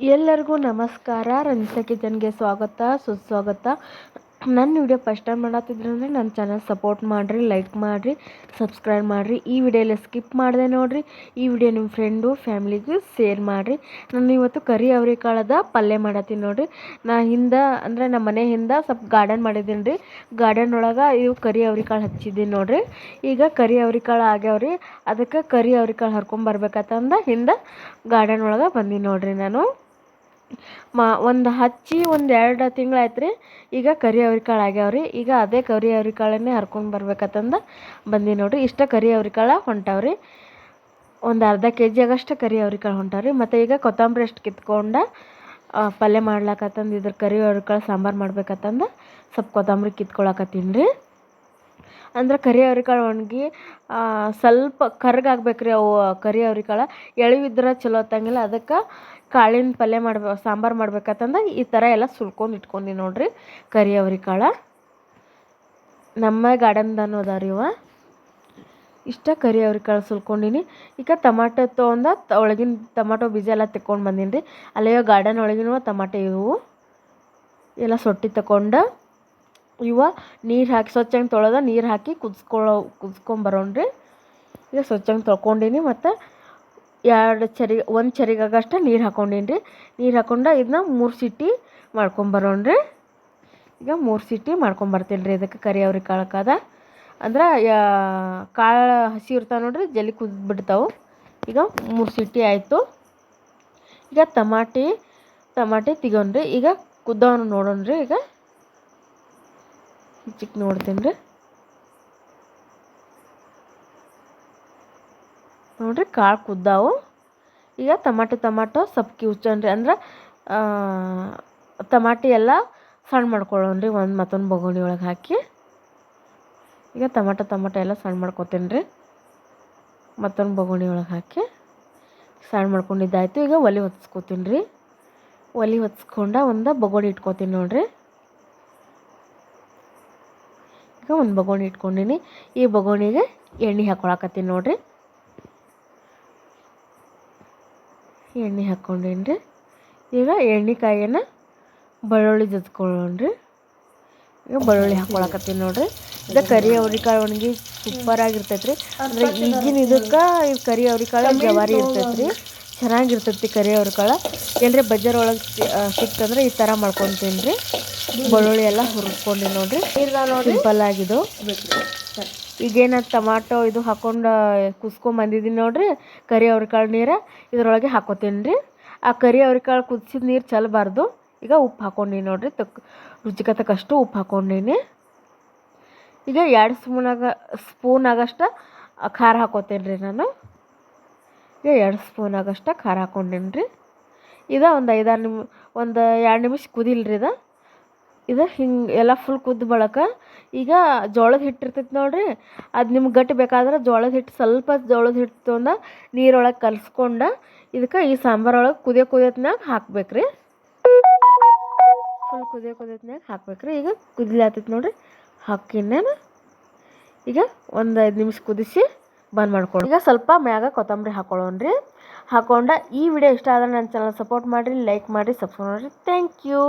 ಎಲ್ಲರಿಗೂ ನಮಸ್ಕಾರ. ರಂಜಿತಾ ಕಿಚನ್ಗೆ ಸ್ವಾಗತ, ಸುಸ್ವಾಗತ. ನನ್ನ ವಿಡಿಯೋ ಫಸ್ಟ್ ಟೈಮ್ ಮಾಡತ್ತಿದ್ರು ಅಂದರೆ ನನ್ನ ಚಾನಲ್ ಸಪೋರ್ಟ್ ಮಾಡಿರಿ, ಲೈಕ್ ಮಾಡಿರಿ, ಸಬ್ಸ್ಕ್ರೈಬ್ ಮಾಡಿರಿ. ಈ ವಿಡಿಯೋಲಿ ಸ್ಕಿಪ್ ಮಾಡಿದೆ ನೋಡಿರಿ. ಈ ವಿಡಿಯೋ ನಿಮ್ಮ ಫ್ರೆಂಡು, ಫ್ಯಾಮ್ಲಿಗೂ ಶೇರ್ ಮಾಡಿರಿ. ನಾನು ಇವತ್ತು ಕರಿ ಅವರೆಕಾಳದ ಪಲ್ಯ ಮಾಡತ್ತೀನಿ ನೋಡಿರಿ. ನಾ ಹಿಂದೆ ಅಂದರೆ ನಮ್ಮ ಮನೆ ಹಿಂದೆ ಸ್ವಲ್ಪ ಗಾರ್ಡನ್ ಮಾಡಿದ್ದೀನಿ ರೀ. ಗಾರ್ಡನ್ ಒಳಗೆ ಇವು ಕರಿ ಅವರೆಕಾಳು ಹಚ್ಚಿದ್ದೀನಿ ನೋಡಿರಿ. ಈಗ ಕರಿ ಅವರೆಕಾಳು ಆಗ್ಯಾವ್ರಿ. ಅದಕ್ಕೆ ಕರಿ ಅವ್ರಿಕಾಳು ಹರ್ಕೊಂಬರ್ಬೇಕಂತಂದ ಹಿಂದೆ ಗಾರ್ಡನ್ ಒಳಗೆ ಬಂದೀನಿ ನೋಡಿರಿ ನಾನು. ಮಾ, ಒಂದು ಹಚ್ಚಿ ಒಂದು ಎರಡು ತಿಂಗ್ಳು ರೀ ಈಗ ಕರಿ ಅವ್ರಿಕಾಳು ಆಗ್ಯಾವ್ರಿ. ಈಗ ಅದೇ ಕರಿ ಅವ್ರಿಕಾಳನ್ನೇ ಹರ್ಕೊಂಡು ಬರ್ಬೇಕತ್ತಂದು ಬಂದಿ ನೋಡಿರಿ. ಇಷ್ಟ ಕರಿ ಅವ್ರಿಕಾಳು ಹೊಂಟಾವ್ರಿ. ಒಂದು ಅರ್ಧ ಕೆ ಜಿ ಆಗಷ್ಟು ಕರಿ ಅವ್ರಿಕಾಳು ರೀ ಮತ್ತು ಈಗ ಕೊತ್ತಂಬರಿ ಅಷ್ಟು ಕಿತ್ಕೊಂಡು ಪಲ್ಯ ಮಾಡ್ಲಾಕತ್ತಂದು ಇದ್ರ ಕರಿ ಅವ್ರಿಕಾಳು ಸಾಂಬಾರು ಮಾಡ್ಬೇಕತ್ತಂದು, ಸ್ವಲ್ಪ ಕೊತ್ತಂಬರಿ ಕಿತ್ಕೊಳಕತ್ತೀನಿ ರೀ. ಅಂದ್ರೆ ಕರಿ ಅವ್ರಿಕಾಳು ಒಣಗಿ ಸ್ವಲ್ಪ ಕರ್ಗಾಗ್ಬೇಕು ರೀ ಅವು ಕರಿ ಅವ್ರಿಕಾಳು ಎಳವಿದ್ರೆ ಚಲೋ ಹತ್ತಂಗಿಲ್ಲ ಅದಕ್ಕೆ ಕಾಳಿನ ಪಲ್ಯ ಮಾಡ್ಬೇಕು ಸಾಂಬಾರು ಮಾಡ್ಬೇಕಂತಂದ್ರೆ ಈ ಥರ ಎಲ್ಲ ಸುಲ್ಕೊಂಡು ಇಟ್ಕೊಂಡು ನೋಡಿರಿ ಕರಿ ಅವ್ರಿಕಾಳು ನಮ್ಮ ಗಾರ್ಡನ್ದಾನು ಅದಾವ ರೀ ಇವ. ಇಷ್ಟ ಕರಿ ಅವ್ರಿಕಾಳು ಸುಲ್ಕೊಂಡಿನಿ ಈಗ ಟಮಾಟೊ ತೊಗೊಂಡ ಒಳಗಿನ ಟಮಾಟೊ ಬೀಜ ಎಲ್ಲ ತಕ್ಕೊಂಡು ಬಂದೀನಿ ರೀ ಅಲ್ಲಿಯೋ ಗಾರ್ಡನ್ ಒಳಗಿನ ಟೊಮಾಟೊ ಇವು. ಎಲ್ಲ ಸೊಟ್ಟಿ ತಗೊಂಡು ಇವ ನೀರು ಹಾಕಿ ಸ್ವಚ್ಛಂಗೆ ತೊಳೆದ, ನೀರು ಹಾಕಿ ಕುದಿಸ್ಕೊಳ್ಳೋ ಕುದಿಸ್ಕೊಂಬರೋಣ್ರಿ. ಈಗ ಸ್ವಚ್ಛಂಗೆ ತೊಳ್ಕೊಂಡೀನಿ ಮತ್ತು ಎರಡು ಚರಿ, ಒಂದು ಚರಿಗಾಗಷ್ಟ ನೀರು ಹಾಕೊಂಡೀನಿ ರೀ ನೀರು ಹಾಕ್ಕೊಂಡು ಇದನ್ನ ಮೂರು ಸಿಟಿ ಮಾಡ್ಕೊಂಬರೋಣ್ರಿ. ಈಗ ಮೂರು ಸಿಟಿ ಮಾಡ್ಕೊಂಬರ್ತೀನಿ ರೀ ಇದಕ್ಕೆ ಕರಿ ಅವ್ರಿಗೆ ಕಾಳಕ್ಕದ ಅಂದ್ರೆ ಕಾಳು ಹಸಿ ಇರ್ತಾವೆ ನೋಡ್ರಿ ಜಲ್ಲಿ ಕುದ್ದುಬಿಡ್ತಾವೆ ಈಗ ಮೂರು ಸಿಟಿ ಆಯಿತು. ಈಗ ಟಮಾಟಿ ಟಮಾಟಿ ತೆಗೋಣ್ರಿ. ಈಗ ಕುದ್ದವನು ನೋಡೋಣ್ರಿ ಈಗ. ಚಿಕ್ಕ ನೋಡ್ತೀನಿ ರೀ ನೋಡ್ರಿ ಕಾಳು ಕುದ್ದಾವು. ಈಗ ಟಮಾಟೊ ಟಮಾಟೊ ಉಚ್ಚನ್ ರೀ ಅಂದ್ರೆ ಟಮಾಟಿ ಎಲ್ಲ ಸಣ್ಣ ಮಾಡ್ಕೊಳ್ಳೋಣ್ರಿ ಒಂದು ಮತ್ತೊಂದು ಬೊಗೋಣಿ ಒಳಗೆ ಹಾಕಿ. ಈಗ ಟಮಾಟೊ ಟಮಾಟೊ ಎಲ್ಲ ಸಣ್ಣ ಮಾಡ್ಕೊತೀನಿ ರೀ ಮತ್ತೊಂದು ಬೊಗೋಣಿ ಒಳಗೆ ಹಾಕಿ. ಸಣ್ಣ ಮಾಡ್ಕೊಂಡಿದ್ದಾಯ್ತು. ಈಗ ಒಲೆ ಹೊತ್ಸ್ಕೊತೀನಿ ರೀ ಒಲೆ ಹೊತ್ಸ್ಕೊಂಡ ಒಂದು ಬೊಗೋಣಿ ಇಟ್ಕೋತೀನಿ ನೋಡ್ರಿ. ಈಗ ಒಂದು ಬಗೋಣಿ ಇಟ್ಕೊಂಡೀನಿ. ಈ ಬಗೋಣಿಗೆ ಎಣ್ಣೆ ಹಾಕೊಳಕತ್ತೀನಿ ನೋಡ್ರಿ. ಎಣ್ಣೆ ಹಾಕ್ಕೊಂಡೇನಿ ರೀ ಈಗ ಎಣ್ಣೆ ಕಾಯಿನ ಬೆಳ್ಳುಳ್ಳಿ ಜಜ್ಕೊಳ್ಳೋಣ್ರಿ ಈಗ ಬೆಳ್ಳುಳ್ಳಿ ಹಾಕೊಳಕತ್ತೀನಿ ನೋಡ್ರಿ. ಇದು ಕರಿ ಅವ್ರಿಕಾಳು ಒಣಗಿ ಸೂಪರ್ ಆಗಿರ್ತೈತೆ ರೀ ಅಂದರೆ ಈಗಿನ ಇದಕ್ಕೆ ಇದು ಕರಿ ಅವ್ರಿಕಾಳು ಜವಾರಿ ಇರ್ತೈತೆ ರೀ ಚೆನ್ನಾಗಿರ್ತೈತಿ ಕರಿ ಅವ್ರಿಕಾಳು ಎಲ್ಲರೇ ಬಜಾರ್ ಒಳಗೆ ಸಿಕ್ತಂದ್ರೆ ಈ ಥರ ಮಾಡ್ಕೊತೀನಿ ರೀ ಬೆಳ್ಳುಳ್ಳಿ ಎಲ್ಲ ಹುರ್ಕೊಂಡು ನೋಡ್ರಿ. ಸಿಂಪಲ್ ಆಗಿದ್ದು. ಈಗೇನು ಟಮಾಟೊ ಇದು ಹಾಕೊಂಡು ಕುಸ್ಕೊಂಬಂದಿದ್ದೀನಿ ನೋಡ್ರಿ. ಕರಿ ಅವ್ರಿಕಾಳು ನೀರು ಇದ್ರೊಳಗೆ ಹಾಕೋತೀನಿ ರೀ ಆ ಕರಿ ಅವ್ರಿಕಾಳು ಕುದಿಸಿದ ನೀರು ಚೆಲ್ಲಬಾರ್ದು ಈಗ ಉಪ್ಪು ಹಾಕ್ಕೊಂಡೀನಿ ನೋಡ್ರಿ. ತಕ್, ರುಚಿಗೆ ಉಪ್ಪು ಹಾಕ್ಕೊಂಡಿನಿ ಈಗ ಎರಡು ಸ್ಪೂನಾಗ ಸ್ಪೂನ್ ಆಗಷ್ಟು ಖಾರ ಹಾಕೋತೀನಿ ರೀ ನಾನು. ಈಗ ಎರಡು ಸ್ಪೂನ್ ಆಗಷ್ಟು ಖಾರ ಹಾಕ್ಕೊಂಡೀನಿ ರೀ ಇದು ಒಂದು ಐದಾರು ನಿಮ್, ಒಂದು ಎರಡು ನಿಮಿಷ ಕುದಿಲ್ರಿ ಇದು. ಇದು ಹಿಂಗೆ ಎಲ್ಲ ಫುಲ್ ಕುದ್ದು ಬಳಕ ಈಗ ಜೋಳದ ಹಿಟ್ಟು ಇರ್ತೈತೆ ನೋಡ್ರಿ. ಅದು ನಿಮ್ಗೆ ಗಟ್ಟಿ ಬೇಕಾದ್ರೆ ಜೋಳದ ಹಿಟ್ಟು ಸ್ವಲ್ಪ ಜೋಳದ ಹಿಟ್ಟು ತೊಗೊಂಡು ನೀರೊಳಗೆ ಕಲಿಸ್ಕೊಂಡು ಇದಕ್ಕೆ ಈ ಸಾಂಬಾರೊಳಗೆ ಕುದಿಯೋ ಕುದಿಯತ್ನಾಗ ಹಾಕ್ಬೇಕು ರೀ ಫುಲ್ ಕುದಿಯೋ ಕುದಿಯತ್ನಾಗ ಹಾಕ್ಬೇಕು ರೀ ಈಗ ಕುದಿಲಾತೈತೆ ನೋಡಿರಿ. ಹಾಕಿನ್ನೇನು ಈಗ ಒಂದು ಐದು ನಿಮಿಷ ಕುದಿಸಿ ಬಂದ್ ಮಾಡ್ಕೊಂಡು ಈಗ ಸ್ವಲ್ಪ ಮ್ಯಾಗ ಕೊತ್ತಂಬರಿ ಹಾಕೊಳ್ಳೋಣ್ರಿ ಹಾಕೊಂಡ ಈ ವಿಡಿಯೋ ಇಷ್ಟ ಆದ್ರೆ ನನ್ನ ಚಾನಲ್ ಸಪೋರ್ಟ್ ಮಾಡಿರಿ ಲೈಕ್ ಮಾಡಿರಿ ಸಬ್ಸ್ಕ್ರೈಬ್ ಮಾಡಿರಿ. Thank you